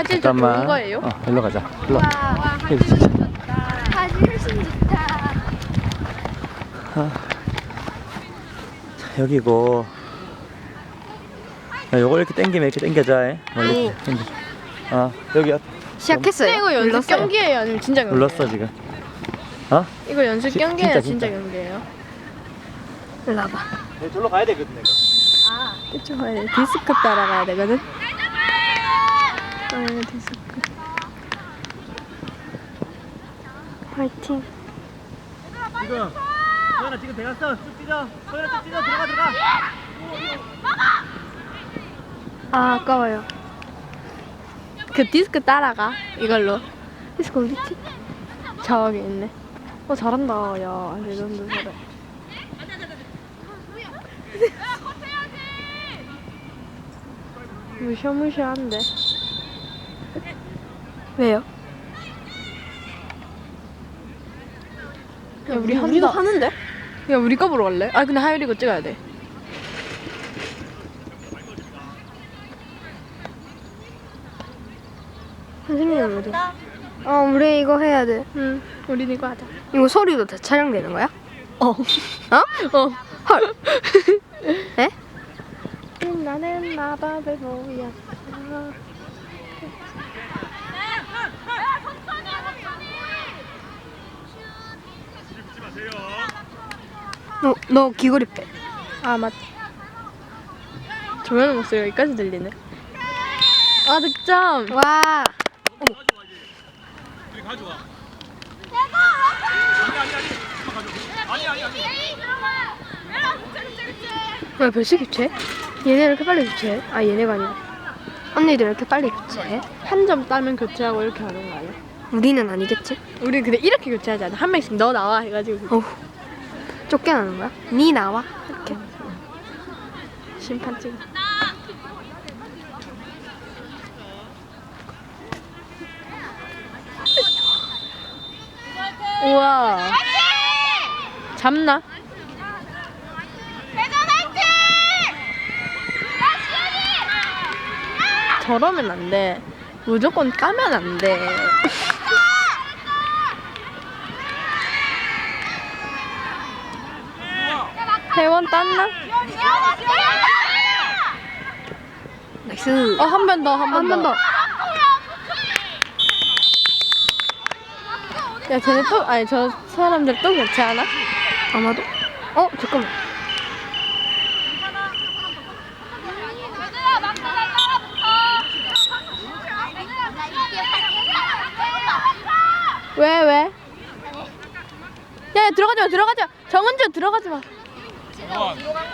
사진 좀 잠깐만. 좋은 거예요? 어, 일로 가자. 일로. 와, 와, 여기 진짜. 사진 훨씬 좋다. 자, 여기고. 야, 요걸 이렇게 당기면 이렇게 당겨자. 해. 원래 당겨. 아, 여기 앞. 시작했어요. 이거 연습 눌렀어요. 경기예요? 아니면 진짜 경기예요? 눌렀어 지금. 어? 이거 연습 지- 경기예요? 진짜, 진짜, 진짜. 경기예요? 일로 와봐. 네, 저로 가야 되거든 내가. 이쪽 가야 돼. 디스크 따라가야 되거든? 아, 디스크. 화이팅. 지금. 소연아 지금 대갔어. 쭉 뛰자. 소연아 쭉 뛰자. 들어가 들어가. 아, 아까워요. 그 디스크 따라가. 이걸로. 디스크 어디 있지? 저기 있네. 어, 잘한다. 야, 레전드 잘해. 무셔무셔한데. 왜요? 야, 우리 우리도 한다. 하는데? 야, 우리 거 보러 갈래? 아, 근데 하율이 거 찍어야 돼. 선생님 어디? 어, 우리 이거 해야 돼. 응, 우린 이거 하자. 이거 소리도 다 촬영되는 거야? 어. 어? 어. 헐. 에? 나는 마법을 보였어. 너, 너 귀걸이 빼. 아, 맞. 조연의 목소리 여기까지 들리네. 아, 득점! 와. 왜 벌써 교체? 얘네 이렇게 빨리 교체해? 아 얘네가 아니고 언니들 이렇게 빨리 교체해? 한 점 따면 교체하고 이렇게 하는 거 아니야? 우리는 아니겠지? 우리 근데 이렇게 교체하지 않아. 한 명씩 너 나와 해가지고 어후 쫓겨나는 거야? 니 나와 이렇게 심판 찍어. 우와. 잡나? 저러면 안 돼. 무조건 까면 안 돼. 회원 땄나? 나이스 어, 한 번 더, 한번한번 더. 야, 쟤네 또, 아니, 저 사람들 또 교체하나? 아마도 어 잠깐만 왜, 왜? 야, 야, 들어가지 마, 들어가지 마. 정은주, 들어가지 마.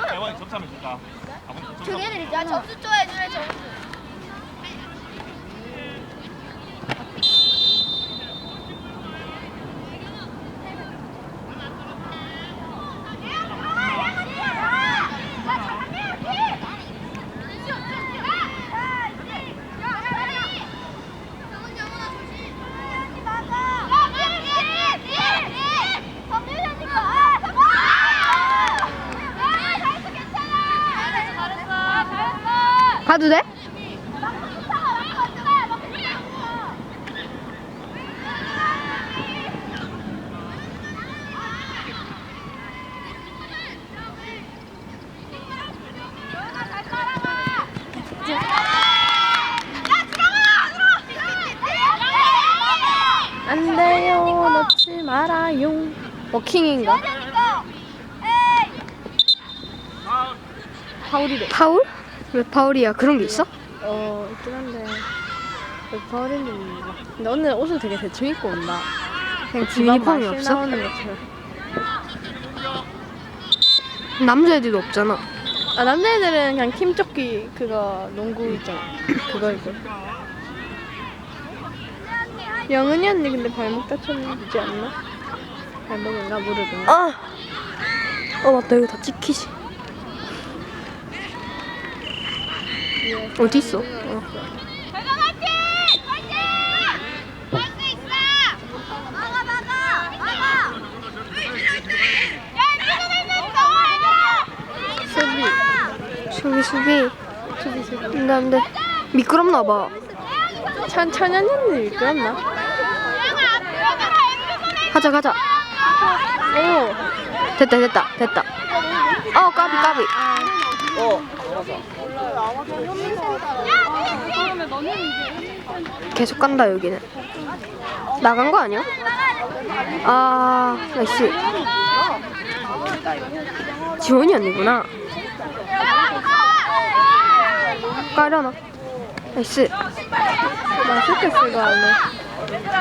대원이 점수하면 줄까? 저기들 있잖아 점수 줘야 돼 점수 가도 돼? 안 돼요, 넣지 말아요. 워킹인가? 파울이래. 파울? 왜 파울이야 그런 게 있어? 어, 있긴 한데. 왜 파울인지 몰라. 근데 오늘 옷을 되게 대충 입고 온다. 그냥 유니폼이 없어? 나오는 것처럼. 남자애들도 없잖아 아, 남자애들은 그냥 팀조끼 그거 농구 있잖아. 그거 입고. 영은이 언니 근데 발목 다쳤지 않나? 발목인가 무릎인가? 아! 어 맞다 이거 다 찍히지 어디 있어? 어. 수비. 수비 수비 수비. 안돼 안돼 미끄럽나 봐 천, 천연년들이 이끌었나? 가자 가자. 오! 됐다 됐다 됐다. 어 까비 까비. 어. 계속 간다 여기는. 나간 거 아니야? 아 나이스. 지원이 아니구나. 까려나? 나이스. 마스크스가 하네.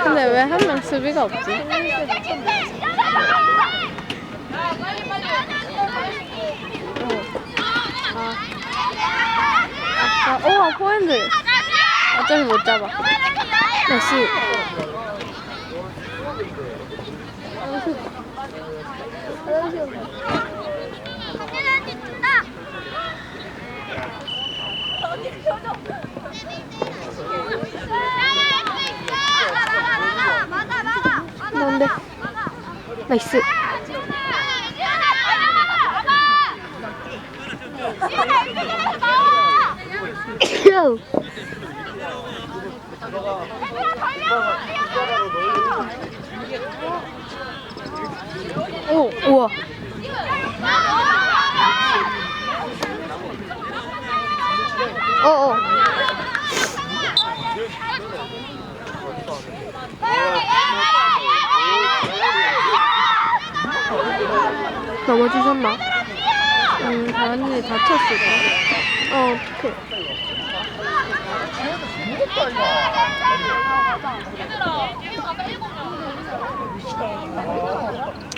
근데 왜 한 명 수비가 없지? 아, 오, 포핸드. 어차피 못 잡아. 나이스. 나온대. 나이스. 요. 오, 우와. 어, 어. 넘어지셨나? 음, 다른 일이 다쳤을까? 어, 어떡해.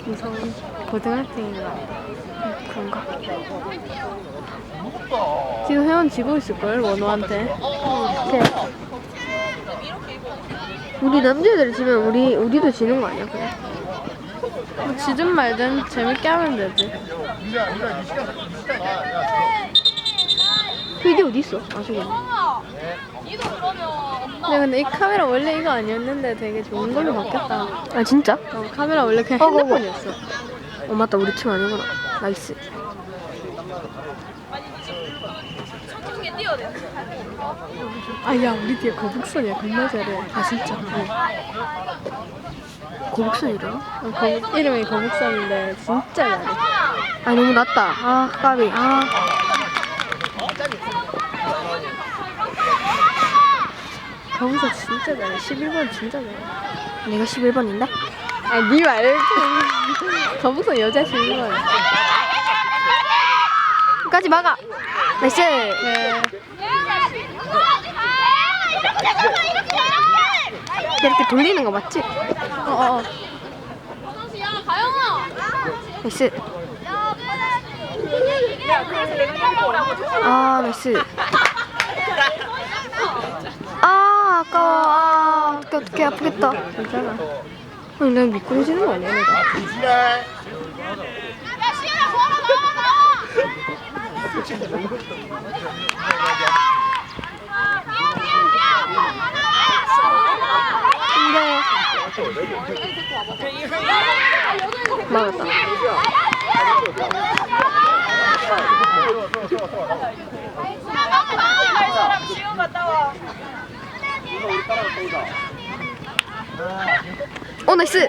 무서운 고등학생인가? 그런가? 지금 회원 지고 있을걸, 원호한테. 어떡해. 우리 남자애들 지면 우리, 우리도 지는 거 아니야, 그냥? 뭐 지든 말든 재밌게 하면 되지. PD 어디 있어? 아, 저기. 근데, 근데 이 카메라 원래 이거 아니었는데 되게 좋은 걸로 바뀌었다. 아, 진짜? 어, 카메라 원래 그냥 어머, 어머. 핸드폰이었어. 어, 맞다. 우리 팀 아니구나. 나이스. 아, 야, 우리 뒤에 거북선이야. 겁나 잘해. 아, 진짜? 고백선이라? 어, 거북, 이름이 거북선인데 진짜 잘해. 아, 너무 낮다. 아, 까비. 아. 거북선 진짜 잘해. 11번 진짜 잘해. 내가 11번인데? 아, 니 말고. 거북선 여자 11번. 끝까지 막아. 나이스. 네. 이렇게 돌리는 거 맞지? 어, 어, 어. 나이스. 아, 나이스. 아, 아까워. 아, 어떡해, 어떡해. 아프겠다. 괜찮아. 아니, 난 미끄러지는 거 아니야, 내가? 근데. 막았다. 오, 나이스.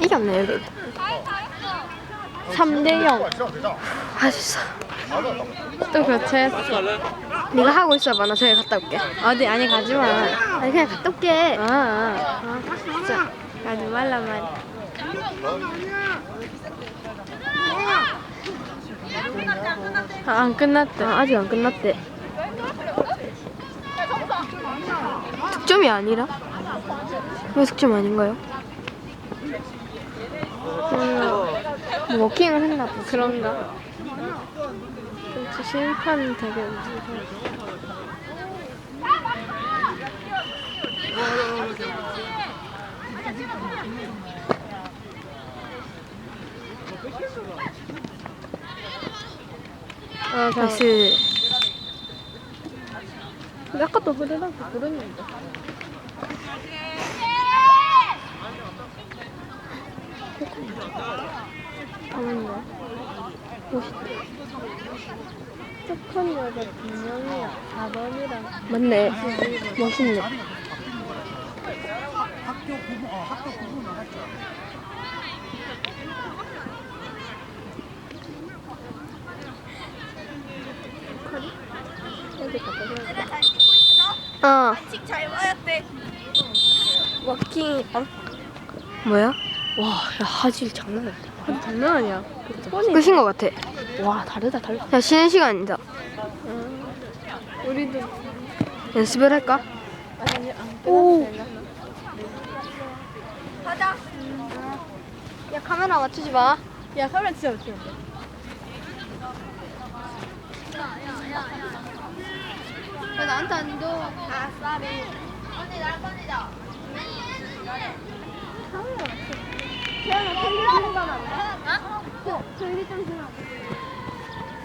이겼네, 여기. 3대0. 아, 진짜. 또 교체했어. 네가 하고 있어봐. 나 저기 갔다 올게. 어디, 아니, 가지 마. 아니, 그냥 갔다 올게. 아, 아, 아, 진짜. 가지 말라만. 아, 안 끝났대. 아, 아직 안 끝났대. 득점이 아니라? 왜 득점 아닌가요? 뭐 워킹을 했나 보지. 그런가? 그렇지, 심판 되게 무서워. 아, 자, 나이스. 근데 아까 또 흐르라고 부르는데. 가만있네. 멋있다. 조건 여자 두 명이야. 4번이랑. 맞네. 멋있네. 학교 구분 어 학교 구분 나갔죠 어. 잘 보였대. 워킹. 어? 뭐야? 와, 야, 하질 장난 아니다. 근데 장난 아니야. 끝인 것 같아. 와 다르다 다르다. 야, 쉬는 시간이다. 우리도 연습을 할까? 아니 안 오. 가자. 야, 카메라 맞추지 마. 야 카메라 진짜 웃겨. 왜 나한테 안 줘? 아싸리. 언니, 나랑 꺼내자. 카메라 맞춰. 태연아 거면 안 돼? 어? 저희 좀 주면 안 돼?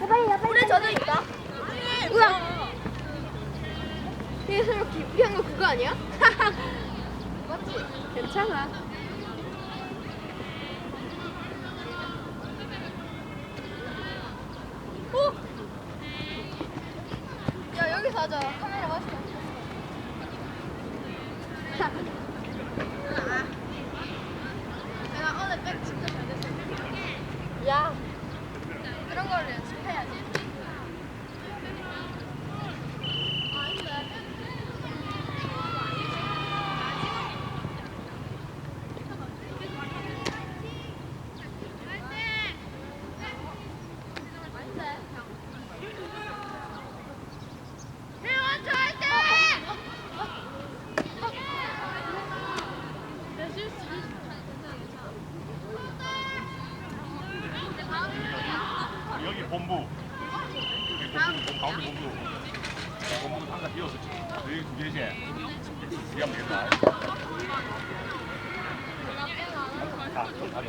야 빨리 야 빨리. 물에 젖어 있다. 우와. 이게 설마 기피한 거 그거 아니야? 맞지? 괜찮아. 야, 여기서 하자. 카메라 내가 오늘 백 진짜 잘 됐어. 야. 그런 걸 연습해야지. 여기 본부. 여기 가운데 본부. 본부 비었어 지금. 여기 두 개지. 이해하면 되겠다. 자, 좀 다리.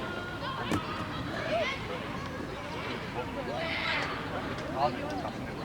아, 자,